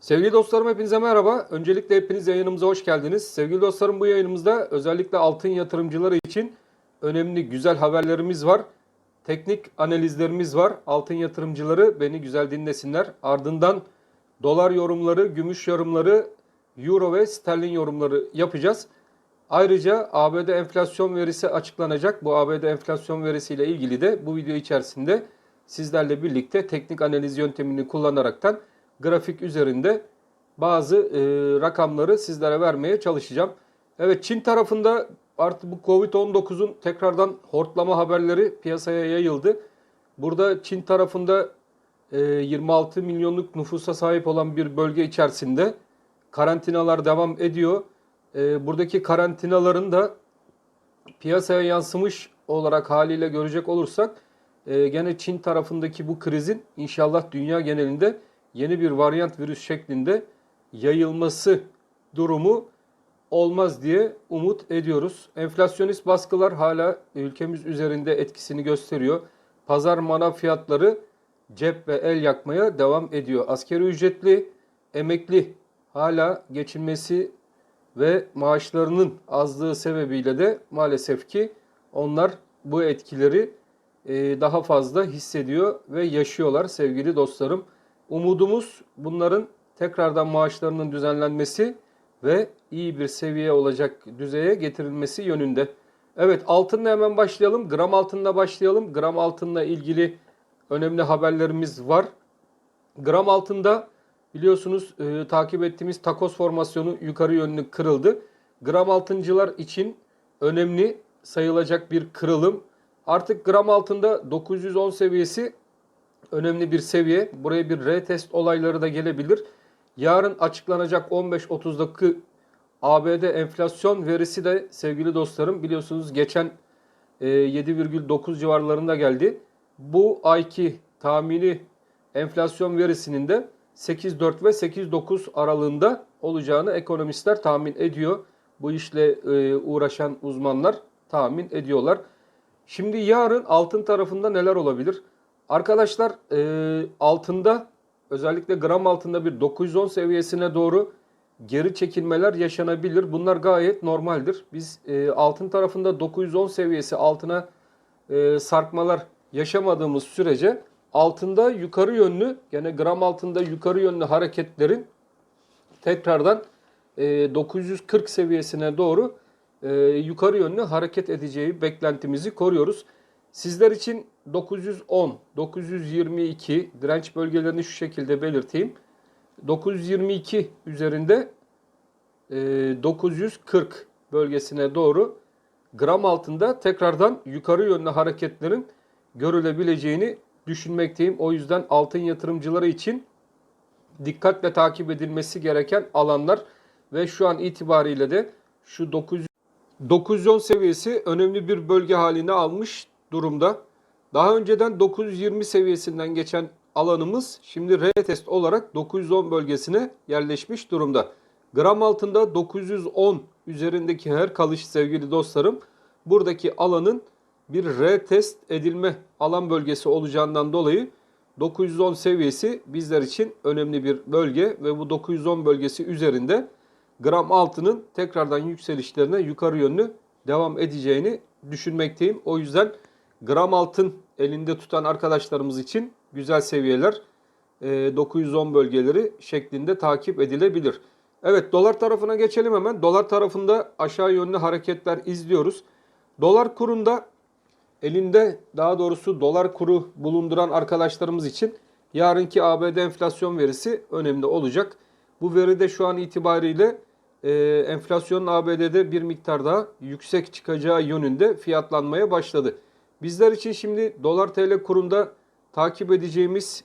Sevgili dostlarım hepinize merhaba. Öncelikle hepiniz yayınımıza hoş geldiniz. Sevgili dostlarım bu yayınımızda özellikle altın yatırımcıları için önemli güzel haberlerimiz var. Teknik analizlerimiz var. Altın yatırımcıları beni güzel dinlesinler. Ardından dolar yorumları, gümüş yorumları, euro ve sterlin yorumları yapacağız. Ayrıca ABD enflasyon verisi açıklanacak. Bu ABD enflasyon verisiyle ilgili de bu video içerisinde sizlerle birlikte teknik analiz yöntemini kullanaraktan grafik üzerinde bazı e, rakamları sizlere vermeye çalışacağım. Evet Çin tarafında artık bu Covid-19'un tekrardan hortlama haberleri piyasaya yayıldı. Burada Çin tarafında e, 26 milyonluk nüfusa sahip olan bir bölge içerisinde karantinalar devam ediyor. E, buradaki karantinaların da piyasaya yansımış olarak haliyle görecek olursak e, gene Çin tarafındaki bu krizin inşallah dünya genelinde yeni bir varyant virüs şeklinde yayılması durumu olmaz diye umut ediyoruz. Enflasyonist baskılar hala ülkemiz üzerinde etkisini gösteriyor. Pazar manav fiyatları cep ve el yakmaya devam ediyor. Askeri ücretli, emekli hala geçinmesi ve maaşlarının azlığı sebebiyle de maalesef ki onlar bu etkileri e, daha fazla hissediyor ve yaşıyorlar sevgili dostlarım. Umudumuz bunların tekrardan maaşlarının düzenlenmesi ve iyi bir seviye olacak düzeye getirilmesi yönünde. Evet altınla hemen başlayalım. Gram altınla başlayalım. Gram altınla ilgili önemli haberlerimiz var. Gram altında biliyorsunuz e, takip ettiğimiz takos formasyonu yukarı yönlü kırıldı. Gram altıncılar için önemli sayılacak bir kırılım. Artık gram altında 910 seviyesi önemli bir seviye. Buraya bir retest olayları da gelebilir. Yarın açıklanacak 15.30'daki ABD enflasyon verisi de sevgili dostlarım biliyorsunuz geçen e, 7,9 civarlarında geldi. Bu ayki tahmini enflasyon verisinin de 8.4 ve 8.9 aralığında olacağını ekonomistler tahmin ediyor. Bu işle e, uğraşan uzmanlar tahmin ediyorlar. Şimdi yarın altın tarafında neler olabilir? Arkadaşlar e, altında özellikle gram altında bir 910 seviyesine doğru geri çekilmeler yaşanabilir. Bunlar gayet normaldir. Biz e, altın tarafında 910 seviyesi altına e, sarkmalar yaşamadığımız sürece altında yukarı yönlü gene gram altında yukarı yönlü hareketlerin tekrardan e, 940 seviyesine doğru e, yukarı yönlü hareket edeceği beklentimizi koruyoruz. Sizler için 910, 922 direnç bölgelerini şu şekilde belirteyim. 922 üzerinde e, 940 bölgesine doğru gram altında tekrardan yukarı yönlü hareketlerin görülebileceğini düşünmekteyim. O yüzden altın yatırımcıları için dikkatle takip edilmesi gereken alanlar ve şu an itibariyle de şu 900 910 seviyesi önemli bir bölge haline almış durumda. Daha önceden 920 seviyesinden geçen alanımız şimdi retest olarak 910 bölgesine yerleşmiş durumda. Gram altında 910 üzerindeki her kalış sevgili dostlarım buradaki alanın bir retest edilme alan bölgesi olacağından dolayı 910 seviyesi bizler için önemli bir bölge ve bu 910 bölgesi üzerinde gram altının tekrardan yükselişlerine yukarı yönlü devam edeceğini düşünmekteyim. O yüzden gram altın elinde tutan arkadaşlarımız için güzel seviyeler e, 910 bölgeleri şeklinde takip edilebilir. Evet dolar tarafına geçelim hemen. Dolar tarafında aşağı yönlü hareketler izliyoruz. Dolar kurunda elinde daha doğrusu dolar kuru bulunduran arkadaşlarımız için yarınki ABD enflasyon verisi önemli olacak. Bu veri de şu an itibariyle e, enflasyonun ABD'de bir miktar daha yüksek çıkacağı yönünde fiyatlanmaya başladı. Bizler için şimdi dolar TL kurunda takip edeceğimiz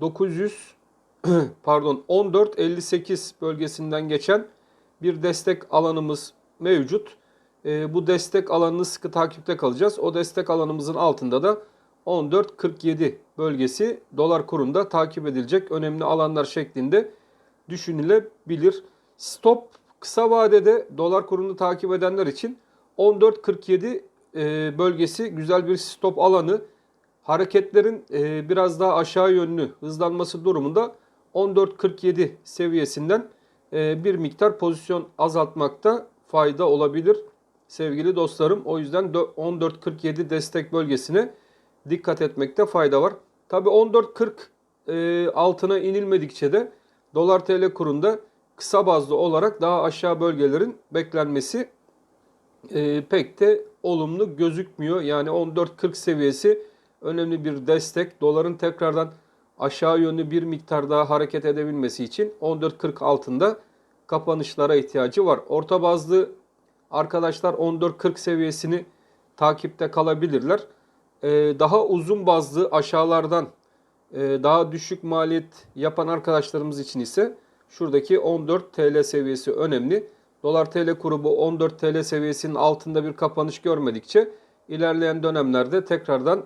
900 pardon 14.58 bölgesinden geçen bir destek alanımız mevcut. E, bu destek alanını sıkı takipte kalacağız. O destek alanımızın altında da 14.47 bölgesi dolar kurunda takip edilecek önemli alanlar şeklinde düşünülebilir. Stop Kısa vadede dolar kurunu takip edenler için 14.47 e, bölgesi güzel bir stop alanı. Hareketlerin e, biraz daha aşağı yönlü hızlanması durumunda 14.47 seviyesinden e, bir miktar pozisyon azaltmakta fayda olabilir sevgili dostlarım. O yüzden dö- 14.47 destek bölgesine dikkat etmekte fayda var. Tabi 14.40 e, altına inilmedikçe de dolar TL kurunda kısa bazlı olarak daha aşağı bölgelerin beklenmesi e, pek de olumlu gözükmüyor. Yani 14.40 seviyesi önemli bir destek. Doların tekrardan aşağı yönlü bir miktar daha hareket edebilmesi için 14.40 altında kapanışlara ihtiyacı var. Orta bazlı arkadaşlar 14.40 seviyesini takipte kalabilirler. Ee, daha uzun bazlı aşağılardan e, daha düşük maliyet yapan arkadaşlarımız için ise şuradaki 14 TL seviyesi önemli. Dolar TL kuru bu 14 TL seviyesinin altında bir kapanış görmedikçe ilerleyen dönemlerde tekrardan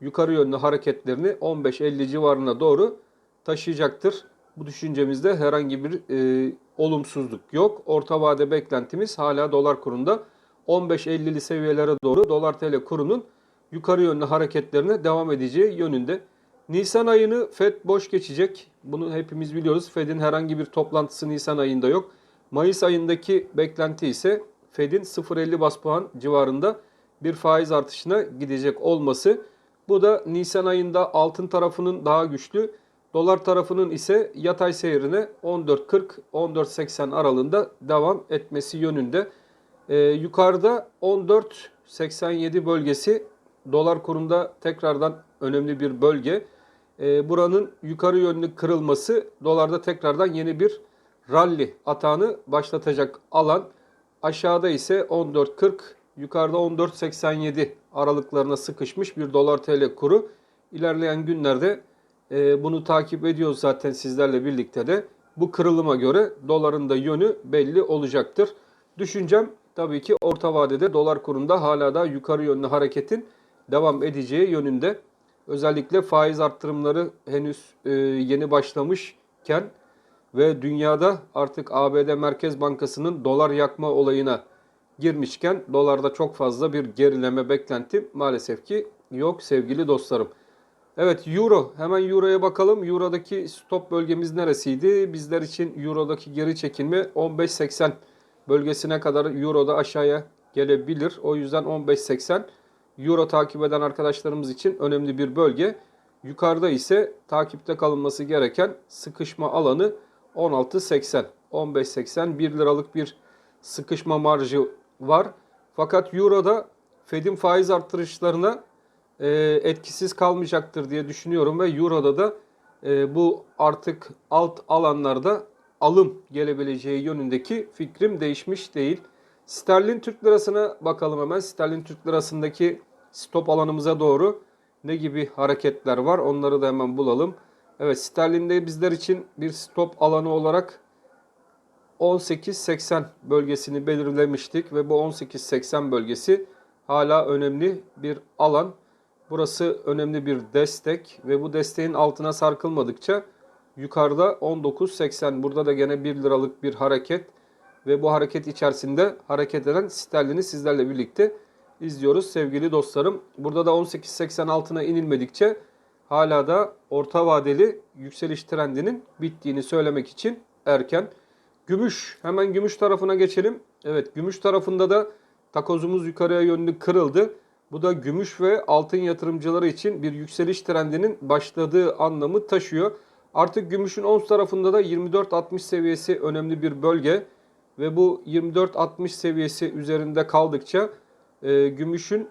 yukarı yönlü hareketlerini 15.50 civarına doğru taşıyacaktır. Bu düşüncemizde herhangi bir e, olumsuzluk yok. Orta vade beklentimiz hala dolar kurunda 15.50'li seviyelere doğru dolar TL kurunun yukarı yönlü hareketlerine devam edeceği yönünde. Nisan ayını Fed boş geçecek. Bunu hepimiz biliyoruz. Fed'in herhangi bir toplantısı Nisan ayında yok. Mayıs ayındaki beklenti ise Fed'in 0.50 bas puan civarında bir faiz artışına gidecek olması. Bu da Nisan ayında altın tarafının daha güçlü, dolar tarafının ise yatay seyrine 14.40-14.80 aralığında devam etmesi yönünde. Ee, yukarıda 14.87 bölgesi dolar kurunda tekrardan önemli bir bölge. Ee, buranın yukarı yönlü kırılması dolarda tekrardan yeni bir rally atağını başlatacak alan. Aşağıda ise 14.40, yukarıda 14.87 aralıklarına sıkışmış bir dolar TL kuru. İlerleyen günlerde e, bunu takip ediyoruz zaten sizlerle birlikte de. Bu kırılıma göre doların da yönü belli olacaktır. Düşüncem tabii ki orta vadede dolar kurunda hala da yukarı yönlü hareketin devam edeceği yönünde. Özellikle faiz arttırımları henüz e, yeni başlamışken ve dünyada artık ABD Merkez Bankası'nın dolar yakma olayına girmişken dolarda çok fazla bir gerileme beklenti maalesef ki yok sevgili dostlarım. Evet Euro hemen Euro'ya bakalım. Euro'daki stop bölgemiz neresiydi? Bizler için Euro'daki geri çekilme 15.80 bölgesine kadar Euro'da aşağıya gelebilir. O yüzden 15.80 Euro takip eden arkadaşlarımız için önemli bir bölge. Yukarıda ise takipte kalınması gereken sıkışma alanı 16.80. 15.80 1 liralık bir sıkışma marjı var. Fakat Euro'da Fed'in faiz artırışlarına e, etkisiz kalmayacaktır diye düşünüyorum ve Euro'da da e, bu artık alt alanlarda alım gelebileceği yönündeki fikrim değişmiş değil. Sterlin Türk Lirası'na bakalım hemen. Sterlin Türk Lirası'ndaki stop alanımıza doğru ne gibi hareketler var onları da hemen bulalım. Evet sterlinde bizler için bir stop alanı olarak 18.80 bölgesini belirlemiştik ve bu 18.80 bölgesi hala önemli bir alan. Burası önemli bir destek ve bu desteğin altına sarkılmadıkça yukarıda 19.80 burada da gene 1 liralık bir hareket ve bu hareket içerisinde hareket eden sterlini sizlerle birlikte izliyoruz sevgili dostlarım. Burada da 18.80 altına inilmedikçe hala da orta vadeli yükseliş trendinin bittiğini söylemek için erken. Gümüş hemen gümüş tarafına geçelim. Evet gümüş tarafında da takozumuz yukarıya yönlü kırıldı. Bu da gümüş ve altın yatırımcıları için bir yükseliş trendinin başladığı anlamı taşıyor. Artık gümüşün ons tarafında da 24.60 seviyesi önemli bir bölge ve bu 24.60 seviyesi üzerinde kaldıkça e, gümüşün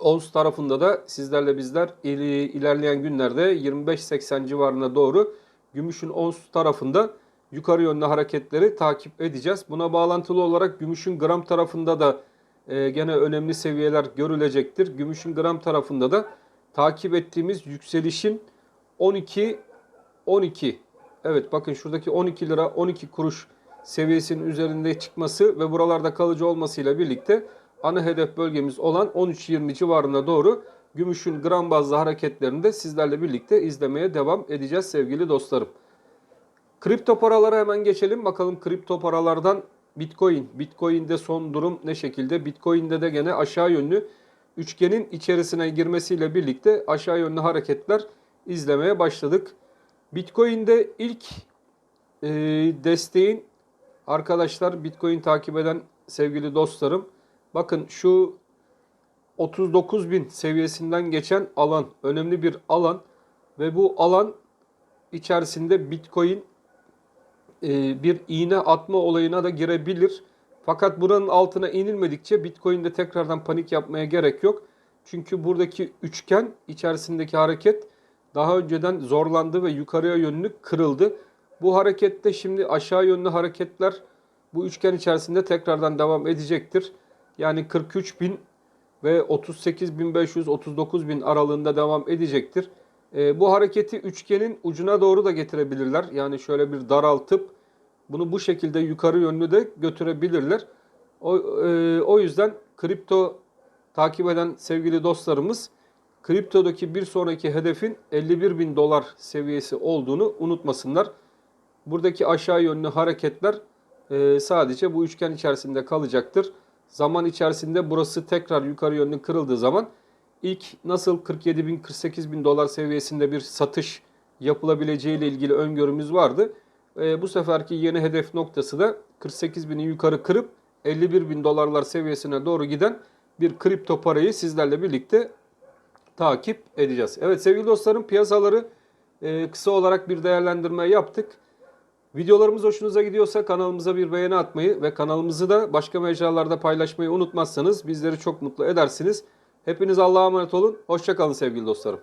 ons tarafında da sizlerle bizler ilerleyen günlerde 25.80 civarına doğru gümüşün ons tarafında yukarı yönlü hareketleri takip edeceğiz. Buna bağlantılı olarak gümüşün gram tarafında da e, gene önemli seviyeler görülecektir. Gümüşün gram tarafında da takip ettiğimiz yükselişin 12 12 evet bakın şuradaki 12 lira 12 kuruş seviyesinin üzerinde çıkması ve buralarda kalıcı olmasıyla birlikte ana hedef bölgemiz olan 13.20 civarına doğru gümüşün gram bazlı hareketlerini de sizlerle birlikte izlemeye devam edeceğiz sevgili dostlarım. Kripto paralara hemen geçelim. Bakalım kripto paralardan Bitcoin. Bitcoin'de son durum ne şekilde? Bitcoin'de de gene aşağı yönlü üçgenin içerisine girmesiyle birlikte aşağı yönlü hareketler izlemeye başladık. Bitcoin'de ilk e, desteğin arkadaşlar Bitcoin takip eden sevgili dostlarım bakın şu 39 bin seviyesinden geçen alan önemli bir alan ve bu alan içerisinde Bitcoin e, bir iğne atma olayına da girebilir. Fakat buranın altına inilmedikçe Bitcoin'de tekrardan panik yapmaya gerek yok. Çünkü buradaki üçgen içerisindeki hareket daha önceden zorlandı ve yukarıya yönlü kırıldı. Bu harekette şimdi aşağı yönlü hareketler bu üçgen içerisinde tekrardan devam edecektir. Yani 43 bin ve 38.500 39.000 aralığında devam edecektir. E, bu hareketi üçgenin ucuna doğru da getirebilirler. Yani şöyle bir daraltıp bunu bu şekilde yukarı yönlü de götürebilirler. O, e, o yüzden kripto takip eden sevgili dostlarımız kriptodaki bir sonraki hedefin 51 bin dolar seviyesi olduğunu unutmasınlar. Buradaki aşağı yönlü hareketler e, sadece bu üçgen içerisinde kalacaktır. Zaman içerisinde burası tekrar yukarı yönlü kırıldığı zaman ilk nasıl 47 bin 48 bin dolar seviyesinde bir satış yapılabileceği ile ilgili öngörümüz vardı. E, bu seferki yeni hedef noktası da 48 bini yukarı kırıp 51 bin dolarlar seviyesine doğru giden bir kripto parayı sizlerle birlikte takip edeceğiz. Evet sevgili dostlarım piyasaları e, kısa olarak bir değerlendirme yaptık. Videolarımız hoşunuza gidiyorsa kanalımıza bir beğeni atmayı ve kanalımızı da başka mecralarda paylaşmayı unutmazsanız bizleri çok mutlu edersiniz. Hepiniz Allah'a emanet olun. Hoşçakalın sevgili dostlarım.